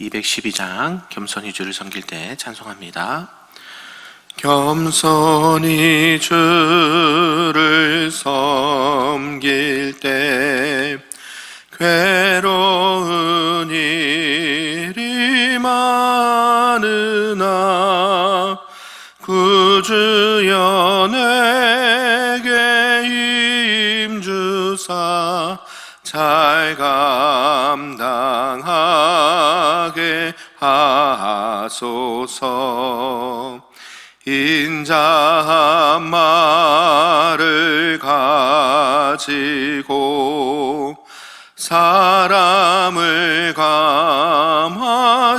(212장) 겸손히 주를 섬길 때 찬송합니다. 겸손히 주를 섬길 때 괴로운 일이 많으나 구주여 내게 힘주사 잘 감당하게 하소서. 인자한 말을 가지고 사람을 감화시키며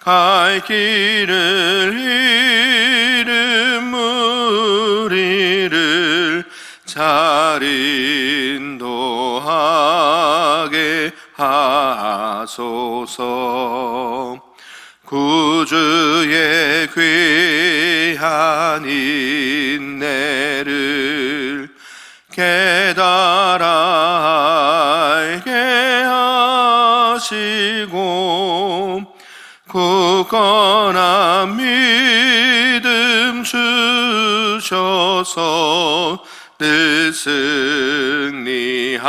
갈 길을 귀한 인내를 깨달아 알게 하시고 굳건한 믿음 주셔서 늘 승리하게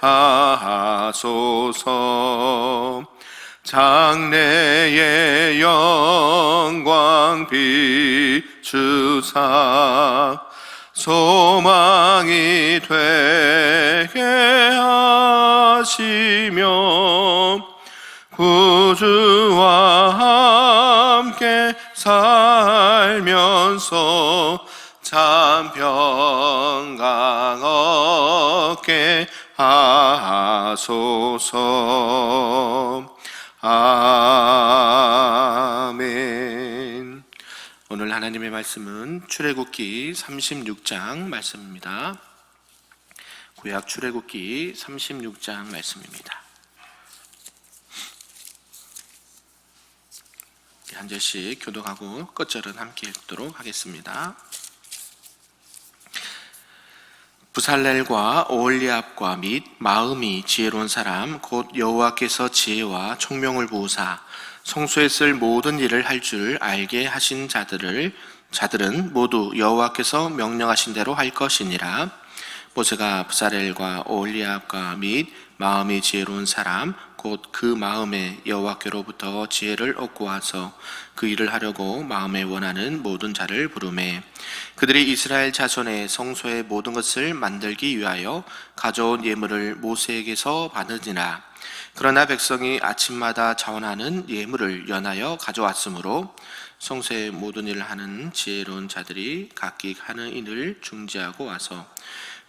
하소서 장래의 영광 비추사 소망이 되게 하시며 구주와 함께 살면서 참 평강 얻게 하소서 아멘. 오늘 하나님의 말씀은 출애굽기 36장 말씀입니다. 구약 출애굽기 36장 말씀입니다. 한 절씩 교독하고 끝절은 함께 읽도록 하겠습니다. 부살렐과 오올리압과 및 마음이 지혜로운 사람 곧 여호와께서 지혜와 총명을 부으사 성소에 쓸 모든 일을 할 줄 알게 하신 자들을 자들은 모두 여호와께서 명령하신 대로 할 것이니라. 모세가 부사렐과 오올리압과 및 마음이 지혜로운 사람 곧 그 마음에 여호와께로부터 지혜를 얻고 와서 그 일을 하려고 마음에 원하는 모든 자를 부르매 그들이 이스라엘 자손의 성소의 모든 것을 만들기 위하여 가져온 예물을 모세에게서 받으니라. 그러나 백성이 아침마다 자원하는 예물을 연하여 가져왔으므로 성소의 모든 일을 하는 지혜로운 자들이 각기 하는 일을 중지하고 와서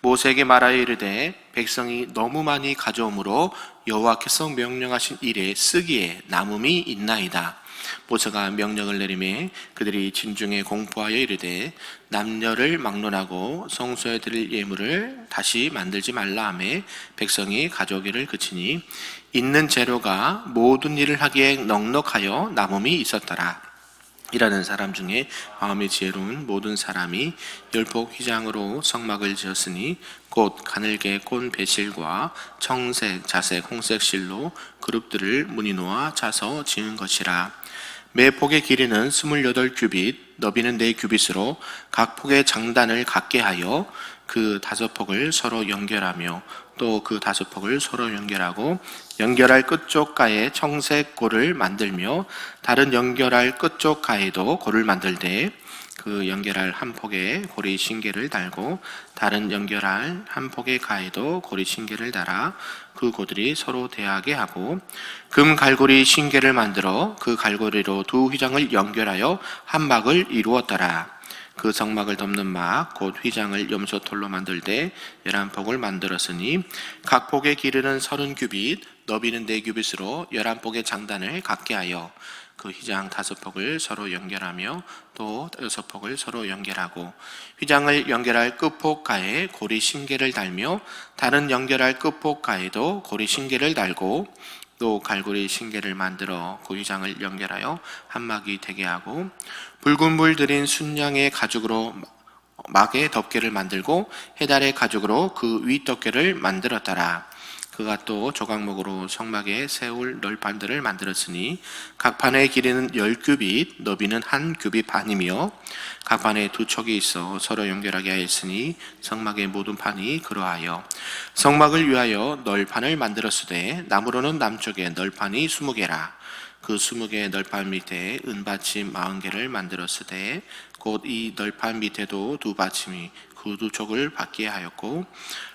모세에게 말하여 이르되 백성이 너무 많이 가져오므로 여호와께서 명령하신 일에 쓰기에 남음이 있나이다. 모세가 명령을 내리매 그들이 진중에 공포하여 이르되 남녀를 막론하고 성소에 드릴 예물을 다시 만들지 말라 하매 백성이 가져오기를 그치니 있는 재료가 모든 일을 하기에 넉넉하여 남음이 있었더라. 일하는 사람 중에 마음이 지혜로운 모든 사람이 열폭 휘장으로 성막을 지었으니 곧 가늘게 꼰 배실과 청색, 자색, 홍색 실로 그룹들을 무늬 놓아 짜서 지은 것이라. 매 폭의 길이는 28규빗, 너비는 4규빗으로 각 폭의 장단을 같게 하여 그 다섯 폭을 서로 연결하며 또 그 다섯 폭을 서로 연결하고 연결할 끝쪽 가에 청색 골을 만들며 다른 연결할 끝쪽 가에도 골을 만들되 그 연결할 한 폭에 고리 신개를 달고 다른 연결할 한 폭의 가에도 고리 신개를 달아 그 고들이 서로 대하게 하고 금 갈고리 신개를 만들어 그 갈고리로 두 휘장을 연결하여 한 막을 이루었더라. 그 성막을 덮는 막, 곧 휘장을 염소털로 만들 때 열한 폭을 만들었으니 각 폭의 길이는 서른 규빗, 너비는 네 규빗으로 열한 폭의 장단을 갖게 하여 그 휘장 다섯 폭을 서로 연결하며 또 여섯 폭을 서로 연결하고 휘장을 연결할 끝폭가에 고리 신개를 달며 다른 연결할 끝폭가에도 고리 신개를 달고 또 갈고리 신개를 만들어 그 휘장을 연결하여 한막이 되게 하고 붉은 물 들인 순양의 가죽으로 막의 덮개를 만들고 해달의 가죽으로 그 위 덮개를 만들었더라. 그가 또 조각목으로 성막에 세울 널판들을 만들었으니 각 판의 길이는 열 규빗, 너비는 한 규빗 반이며 각 판에 두 척이 있어 서로 연결하게 하였으니 성막의 모든 판이 그러하여 성막을 위하여 널판을 만들었으되 나무로는 남쪽에 널판이 스무 개라. 그 스무 개의 널판 밑에 은받침 마흔 개를 만들었으되 곧 이 널판 밑에도 두 받침이 그 두 촉을 받게 하였고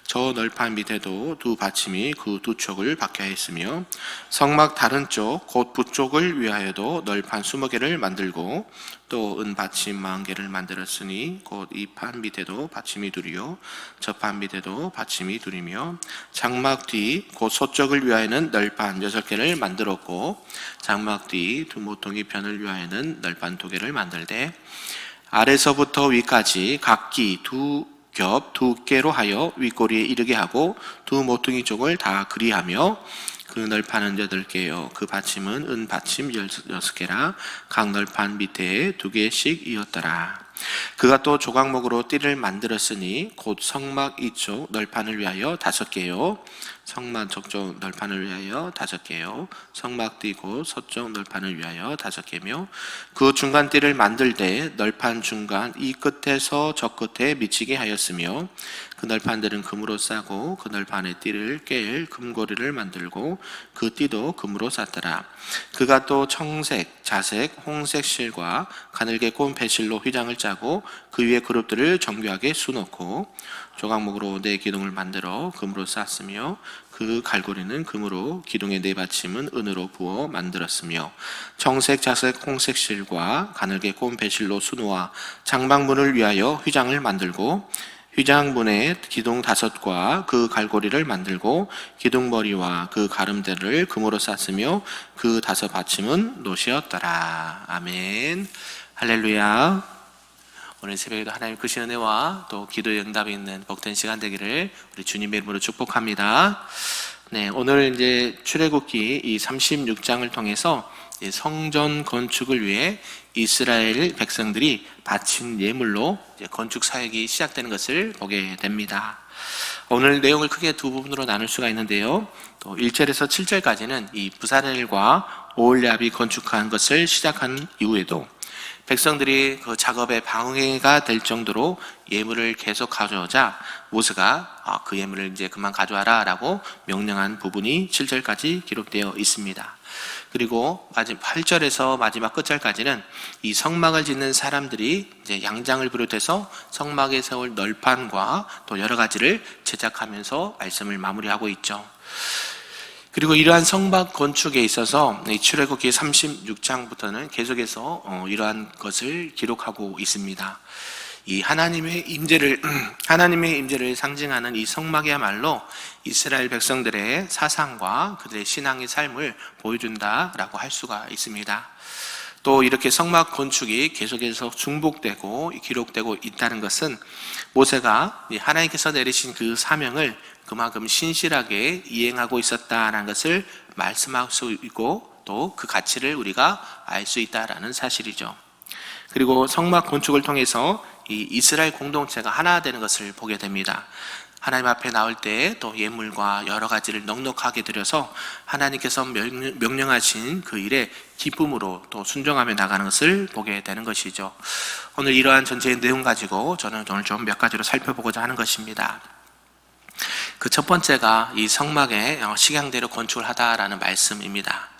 저 널판 밑에도 두 받침이 그 두 촉을 받게 하였으며 성막 다른 쪽 곧 북쪽을 위하여도 널판 스무 개를 만들고 또 은 받침 마흔 개를 만들었으니 곧 이 판 밑에도 받침이 둘이요 저 판 밑에도 받침이 둘이며 장막 뒤 곧 서쪽을 위하여는 널판 여섯 개를 만들었고 장막 뒤 두 모퉁이 편을 위하여는 널판 두 개를 만들되 아래서부터 위까지 각기 두 겹 두 개로 하여 윗꼬리에 이르게 하고 두 모퉁이 쪽을 다 그리하며 그 널판은 여덟 개요. 그 받침은 은 받침 여섯 개라 각 널판 밑에 두 개씩 이었더라. 그가 또 조각목으로 띠를 만들었으니 곧 성막 이쪽 널판을 위하여 다섯 개요. 성막 저쪽 널판을 위하여 다섯 개요. 성막 띠고 서쪽 널판을 위하여 다섯 개며 그 중간 띠를 만들 때 널판 중간 이 끝에서 저 끝에 미치게 하였으며 그 널판들은 금으로 싸고 그 널판의 띠를 깰 금고리를 만들고 그 띠도 금으로 쌌더라. 그가 또 청색, 자색, 홍색 실과 가늘게 꼰 배실로 휘장을 짜고 그 위에 그룹들을 정교하게 수놓고 조각목으로 네 기둥을 만들어 금으로 쌌으며 그 갈고리는 금으로 기둥의 네 받침은 은으로 부어 만들었으며 청색, 자색, 홍색 실과 가늘게 꼰 배실로 수놓아 장방문을 위하여 휘장을 만들고 휘장문에 기둥 다섯과 그 갈고리를 만들고 기둥머리와 그 가름대를 금으로 쌌으며 그 다섯 받침은 노시였더라. 아멘. 할렐루야. 오늘 새벽에도 하나님 크신 은혜와 또 기도의 응답이 있는 복된 시간 되기를 우리 주님의 이름으로 축복합니다. 네, 오늘 이제 출애굽기 이 36장을 통해서 이 성전 건축을 위해 이스라엘 백성들이 바친 예물로 건축 사역이 시작되는 것을 보게 됩니다. 오늘 내용을 크게 두 부분으로 나눌 수가 있는데요. 또 1절에서 7절까지는 이 부사렐과 오올리압이 건축한 것을 시작한 이후에도 백성들이 그 작업에 방해가 될 정도로 예물을 계속 가져오자 모세가 아, 그 예물을 이제 그만 가져와라라고 명령한 부분이 7절까지 기록되어 있습니다. 그리고 마지막 8절에서 마지막 끝절까지는 이 성막을 짓는 사람들이 이제 양장을 비롯해서 성막에 세울 널판과 또 여러 가지를 제작하면서 말씀을 마무리하고 있죠. 그리고 이러한 성막 건축에 있어서 이 출애굽기 36장부터는 계속해서 어, 이러한 것을 기록하고 있습니다. 이 하나님의 임재를 하나님의 임재를 상징하는 이 성막이야말로 이스라엘 백성들의 사상과 그들의 신앙의 삶을 보여준다라고 할 수가 있습니다. 또 이렇게 성막 건축이 계속해서 중복되고 기록되고 있다는 것은 모세가 하나님께서 내리신 그 사명을 그만큼 신실하게 이행하고 있었다는 것을 말씀할 수 있고 또 그 가치를 우리가 알 수 있다라는 사실이죠. 그리고 성막 건축을 통해서 이 이스라엘 공동체가 하나 되는 것을 보게 됩니다. 하나님 앞에 나올 때 또 예물과 여러 가지를 넉넉하게 드려서 하나님께서 명- 명령하신 그 일에 기쁨으로 또 순종하며 나가는 것을 보게 되는 것이죠. 오늘 이러한 전체의 내용 가지고 저는 오늘 좀 몇 가지로 살펴보고자 하는 것입니다. 그 첫 번째가 이 성막의 어, 식양대로 건축하다라는 말씀입니다.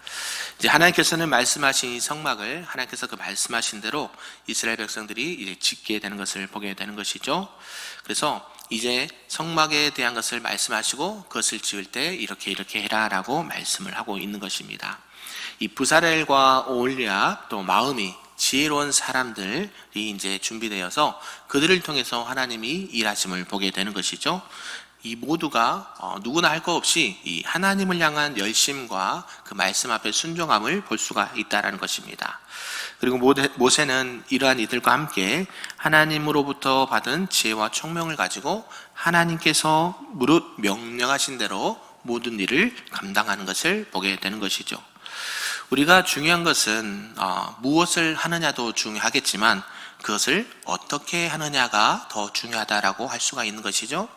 이제 하나님께서는 말씀하신 이 성막을 하나님께서 그 말씀하신 대로 이스라엘 백성들이 이제 짓게 되는 것을 보게 되는 것이죠. 그래서 이제 성막에 대한 것을 말씀하시고 그것을 지을 때 이렇게 이렇게 해라라고 말씀을 하고 있는 것입니다. 이 부사렐과 오올리압 또 마음이 지혜로운 사람들이 이제 준비되어서 그들을 통해서 하나님이 일하심을 보게 되는 것이죠. 이 모두가 어, 누구나 할 것 없이 이 하나님을 향한 열심과 그 말씀 앞에 순종함을 볼 수가 있다라는 것입니다. 그리고 모세- 모세는 이러한 이들과 함께 하나님으로부터 받은 지혜와 총명을 가지고 하나님께서 무릇 명령하신 대로 모든 일을 감당하는 것을 보게 되는 것이죠. 우리가 중요한 것은 어, 무엇을 하느냐도 중요하겠지만 그것을 어떻게 하느냐가 더 중요하다라고 할 수가 있는 것이죠.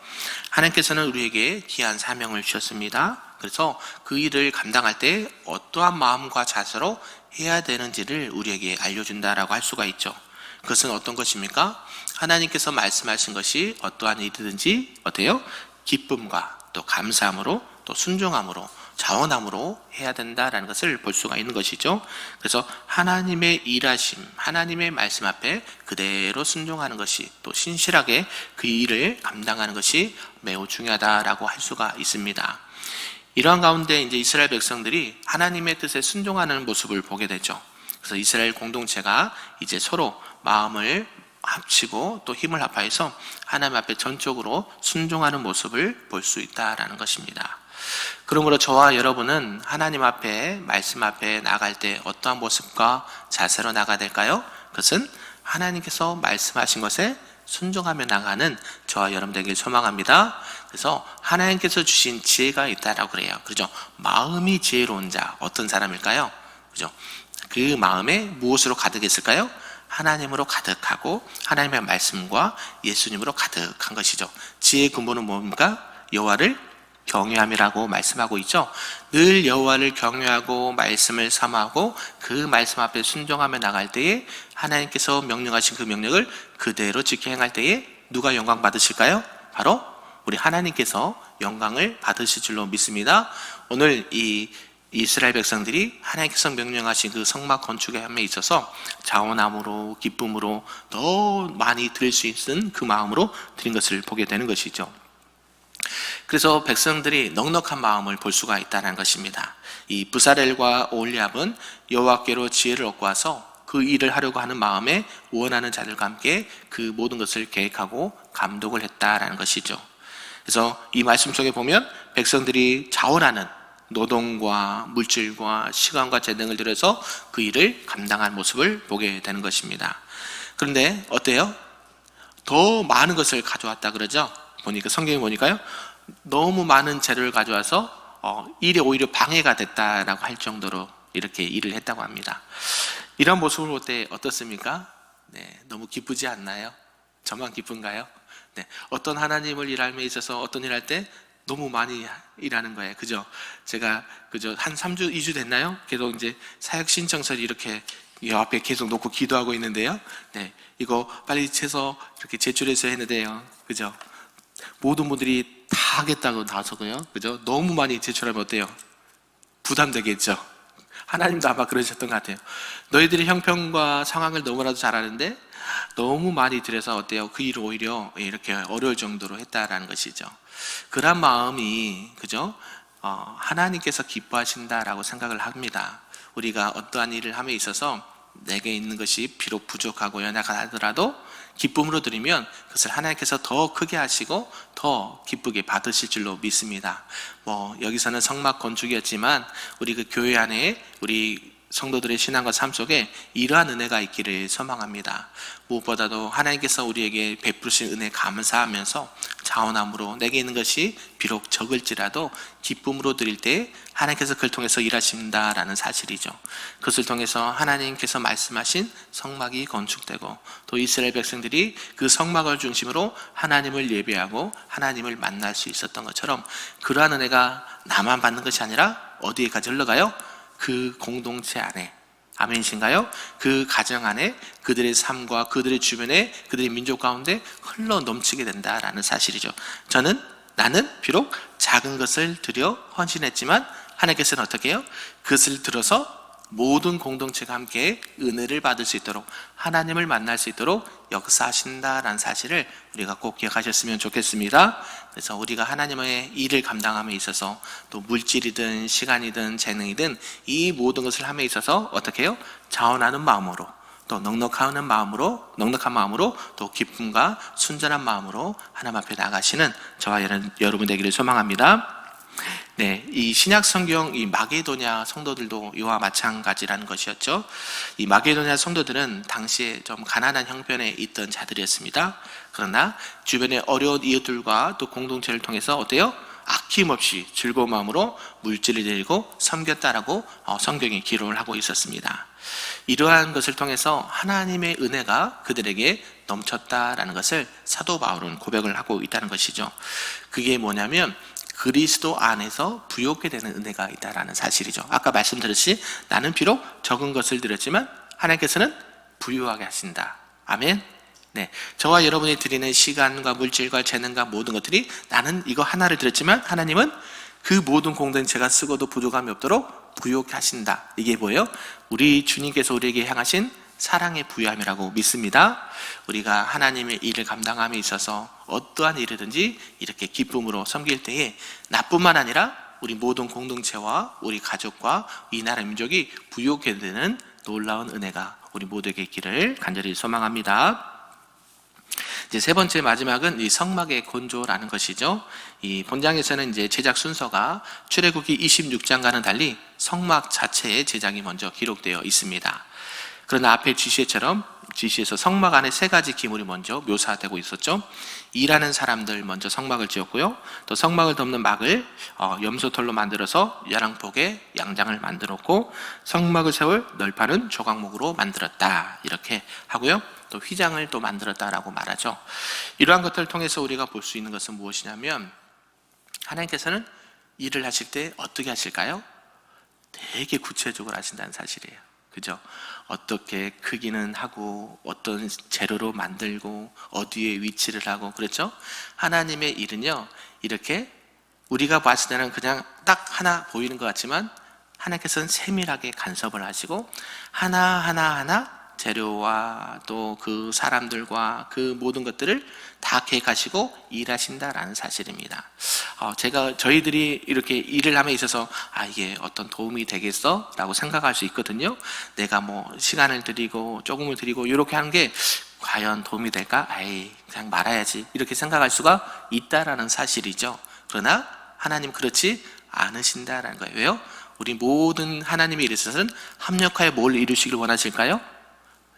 하나님께서는 우리에게 귀한 사명을 주셨습니다. 그래서 그 일을 감당할 때 어떠한 마음과 자세로 해야 되는지를 우리에게 알려준다라고 할 수가 있죠. 그것은 어떤 것입니까? 하나님께서 말씀하신 것이 어떠한 일이든지 어때요? 기쁨과 또 감사함으로 또 순종함으로 자원함으로 해야 된다라는 것을 볼 수가 있는 것이죠. 그래서 하나님의 일하심, 하나님의 말씀 앞에 그대로 순종하는 것이 또 신실하게 그 일을 감당하는 것이 매우 중요하다라고 할 수가 있습니다. 이러한 가운데 이제 이스라엘 백성들이 하나님의 뜻에 순종하는 모습을 보게 되죠. 그래서 이스라엘 공동체가 이제 서로 마음을 합치고 또 힘을 합하여서 하나님 앞에 전적으로 순종하는 모습을 볼 수 있다라는 것입니다. 그러므로 저와 여러분은 하나님 앞에 말씀 앞에 나갈 때 어떠한 모습과 자세로 나가야 될까요? 그것은 하나님께서 말씀하신 것에 순종하며 나가는 저와 여러분들에게 소망합니다. 그래서 하나님께서 주신 지혜가 있다라고 그래요. 그죠? 마음이 지혜로운 자 어떤 사람일까요? 그죠? 그 마음에 무엇으로 가득했을까요? 하나님으로 가득하고 하나님의 말씀과 예수님으로 가득한 것이죠. 지혜의 근본은 뭡니까? 여호와를 경외함이라고 말씀하고 있죠. 늘 여호와를 경외하고 말씀을 삼하고 그 말씀 앞에 순종하며 나갈 때에 하나님께서 명령하신 그 명령을 그대로 지켜 행할 때에 누가 영광 받으실까요? 바로 우리 하나님께서 영광을 받으실 줄로 믿습니다. 오늘 이 이스라엘 백성들이 하나님께서 명령하신 그 성막 건축에 함에 있어서 자원함으로 기쁨으로 더 많이 드릴 수 있는 그 마음으로 드린 것을 보게 되는 것이죠. 그래서 백성들이 넉넉한 마음을 볼 수가 있다는 것입니다. 이 부사렐과 올리압은 여호와께로 지혜를 얻고 와서 그 일을 하려고 하는 마음에 원하는 자들과 함께 그 모든 것을 계획하고 감독을 했다라는 것이죠. 그래서 이 말씀 속에 보면 백성들이 자원하는 노동과 물질과 시간과 재능을 들여서 그 일을 감당한 모습을 보게 되는 것입니다. 그런데 어때요? 더 많은 것을 가져왔다 그러죠? 보니까 성경에 보니까요. 너무 많은 재료를 가져와서 어, 일에 오히려 방해가 됐다라고 할 정도로 이렇게 일을 했다고 합니다. 이런 모습을 볼 때 어떻습니까? 네, 너무 기쁘지 않나요? 저만 기쁜가요? 네, 어떤 하나님을 일함에 있어서 어떤 일할 때 너무 많이 일하는 거예요. 그죠? 제가 그죠 한 3주, 2주 됐나요? 계속 이제 사역 신청서를 이렇게 이 앞에 계속 놓고 기도하고 있는데요. 네, 이거 빨리 채서 이렇게 제출해서 했는데요. 그죠? 모든 분들이 다 하겠다고 나서고요. 그죠? 너무 많이 제출하면 어때요? 부담되겠죠? 하나님도 아마 그러셨던 것 같아요. 너희들이 형편과 상황을 너무나도 잘 아는데 너무 많이 들여서 어때요? 그 일을 오히려 이렇게 어려울 정도로 했다라는 것이죠. 그런 마음이 그죠? 어, 하나님께서 기뻐하신다라고 생각을 합니다. 우리가 어떠한 일을 함에 있어서 내게 있는 것이 비록 부족하고 연약하더라도 기쁨으로 드리면 그것을 하나님께서 더 크게 하시고 더 기쁘게 받으실 줄로 믿습니다. 뭐 여기서는 성막 건축이었지만 우리 그 교회 안에 우리 성도들의 신앙과 삶 속에 이러한 은혜가 있기를 소망합니다. 무엇보다도 하나님께서 우리에게 베푸신 은혜 감사하면서 자원함으로 내게 있는 것이 비록 적을지라도 기쁨으로 드릴 때 하나님께서 그를 통해서 일하신다라는 사실이죠. 그것을 통해서 하나님께서 말씀하신 성막이 건축되고 또 이스라엘 백성들이 그 성막을 중심으로 하나님을 예배하고 하나님을 만날 수 있었던 것처럼 그러한 은혜가 나만 받는 것이 아니라 어디에까지 흘러가요? 그 공동체 안에 아멘이신가요? 그 가정 안에 그들의 삶과 그들의 주변에 그들의 민족 가운데 흘러 넘치게 된다라는 사실이죠. 저는 나는 비록 작은 것을 들여 헌신했지만 하나님께서는 어떻게 해요? 그것을 들어서 모든 공동체가 함께 은혜를 받을 수 있도록 하나님을 만날 수 있도록 역사하신다라는 사실을 우리가 꼭 기억하셨으면 좋겠습니다. 그래서 우리가 하나님의 일을 감당함에 있어서 또 물질이든 시간이든 재능이든 이 모든 것을 함에 있어서 어떻게 해요? 자원하는 마음으로 또 넉넉하는 마음으로 넉넉한 마음으로 또 기쁨과 순전한 마음으로 하나님 앞에 나가시는 저와 여러분- 되기를 소망합니다. 네, 이 신약 성경 이 마게도냐 성도들도 이와 마찬가지라는 것이었죠. 이 마게도냐 성도들은 당시에 좀 가난한 형편에 있던 자들이었습니다. 그러나 주변의 어려운 이웃들과 또 공동체를 통해서 어때요? 아낌없이 즐거운 마음으로 물질을 드리고 섬겼다라고 어, 성경이 기록을 하고 있었습니다. 이러한 것을 통해서 하나님의 은혜가 그들에게 넘쳤다라는 것을 사도 바울은 고백을 하고 있다는 것이죠. 그게 뭐냐면 그리스도 안에서 부욕게 되는 은혜가 있다라는 사실이죠. 아까 말씀드렸듯이 나는 비록 적은 것을 드렸지만 하나님께서는 부유하게 하신다. 아멘. 네. 저와 여러분이 드리는 시간과 물질과 재능과 모든 것들이 나는 이거 하나를 드렸지만 하나님은 그 모든 공동체가 쓰고도 부족함이 없도록 부유하게 하신다. 이게 뭐예요? 우리 주님께서 우리에게 향하신 사랑의 부유함이라고 믿습니다. 우리가 하나님의 일을 감당함에 있어서 어떠한 일이든지 이렇게 기쁨으로 섬길 때에 나뿐만 아니라 우리 모든 공동체와 우리 가족과 이 나라 민족이 부유하게 되는 놀라운 은혜가 우리 모두에게 있기를 간절히 소망합니다. 이제 세 번째 마지막은 이 성막의 건조라는 것이죠. 이 본장에서는 이제 제작 순서가 출애굽기 26장과는 달리 성막 자체의 제작이 먼저 기록되어 있습니다. 그러나 앞에 지시처럼 지시에서 성막 안에 세 가지 기물이 먼저 묘사되고 있었죠. 일하는 사람들 먼저 성막을 지었고요. 또 성막을 덮는 막을 어, 염소털로 만들어서 야랑폭의 양장을 만들었고 성막을 세울 널판은 조각목으로 만들었다 이렇게 하고요. 또 휘장을 또 만들었다라고 말하죠. 이러한 것들을 통해서 우리가 볼 수 있는 것은 무엇이냐면 하나님께서는 일을 하실 때 어떻게 하실까요? 되게 구체적으로 하신다는 사실이에요. 그죠? 어떻게 크기는 하고 어떤 재료로 만들고 어디에 위치를 하고 그렇죠? 하나님의 일은요 이렇게 우리가 봤을 때는 그냥 딱 하나 보이는 것 같지만 하나님께서는 세밀하게 간섭을 하시고 하나 하나 하나 재료와 또 그 사람들과 그 모든 것들을 다 계획하시고 일하신다라는 사실입니다. 어, 제가 저희들이 이렇게 일을 함에 있어서 아 이게 어떤 도움이 되겠어라고 생각할 수 있거든요. 내가 뭐 시간을 드리고 조금을 드리고 이렇게 하는 게 과연 도움이 될까? 아이 그냥 말아야지 이렇게 생각할 수가 있다라는 사실이죠. 그러나 하나님 그렇지 않으신다라는 거예요. 왜요? 우리 모든 하나님의 일에 있어서는 합력하여 뭘 이루시길 원하실까요?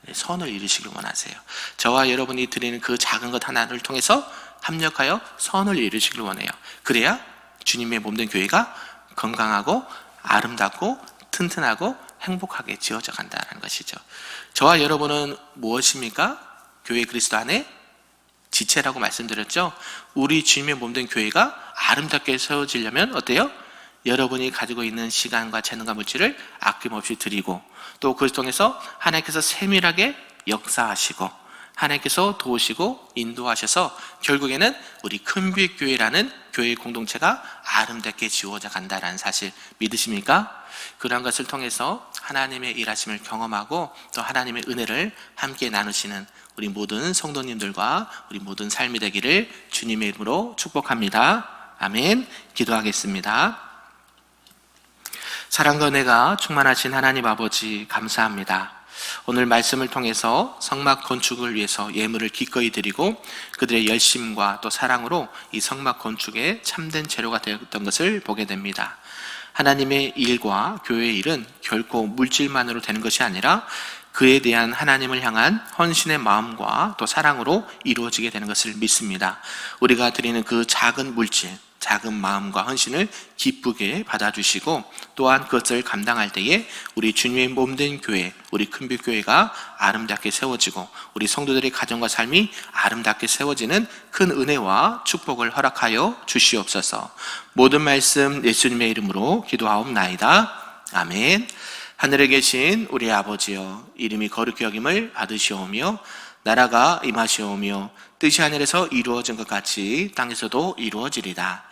네, 선을 이루시길 원하세요. 저와 여러분이 드리는 그 작은 것 하나를 통해서 합력하여 선을 이루시길 원해요. 그래야 주님의 몸된 교회가 건강하고 아름답고 튼튼하고 행복하게 지어져 간다는 것이죠. 저와 여러분은 무엇입니까? 교회 그리스도 안에 지체라고 말씀드렸죠. 우리 주님의 몸된 교회가 아름답게 세워지려면 어때요? 여러분이 가지고 있는 시간과 재능과 물질을 아낌없이 드리고 또 그걸 통해서 하나님께서 세밀하게 역사하시고 하나님께서 도우시고 인도하셔서 결국에는 우리 큰빛 교회라는 교회 공동체가 아름답게 지워져 간다라는 사실 믿으십니까? 그러한 것을 통해서 하나님의 일하심을 경험하고 또 하나님의 은혜를 함께 나누시는 우리 모든 성도님들과 우리 모든 삶이 되기를 주님의 이름으로 축복합니다. 아멘. 기도하겠습니다. 사랑과 은혜가 충만하신 하나님 아버지 감사합니다. 오늘 말씀을 통해서 성막 건축을 위해서 예물을 기꺼이 드리고 그들의 열심과 또 사랑으로 이 성막 건축에 참된 재료가 되었던 것을 보게 됩니다. 하나님의 일과 교회의 일은 결코 물질만으로 되는 것이 아니라 그에 대한 하나님을 향한 헌신의 마음과 또 사랑으로 이루어지게 되는 것을 믿습니다. 우리가 드리는 그 작은 물질, 작은 마음과 헌신을 기쁘게 받아주시고 또한 그것을 감당할 때에 우리 주님의 몸된 교회, 우리 큰빛교회가 아름답게 세워지고 우리 성도들의 가정과 삶이 아름답게 세워지는 큰 은혜와 축복을 허락하여 주시옵소서. 모든 말씀 예수님의 이름으로 기도하옵나이다. 아멘. 하늘에 계신 우리 아버지여 이름이 거룩히 여김을 받으시오며 나라가 임하시오며 뜻이 하늘에서 이루어진 것 같이 땅에서도 이루어지리다.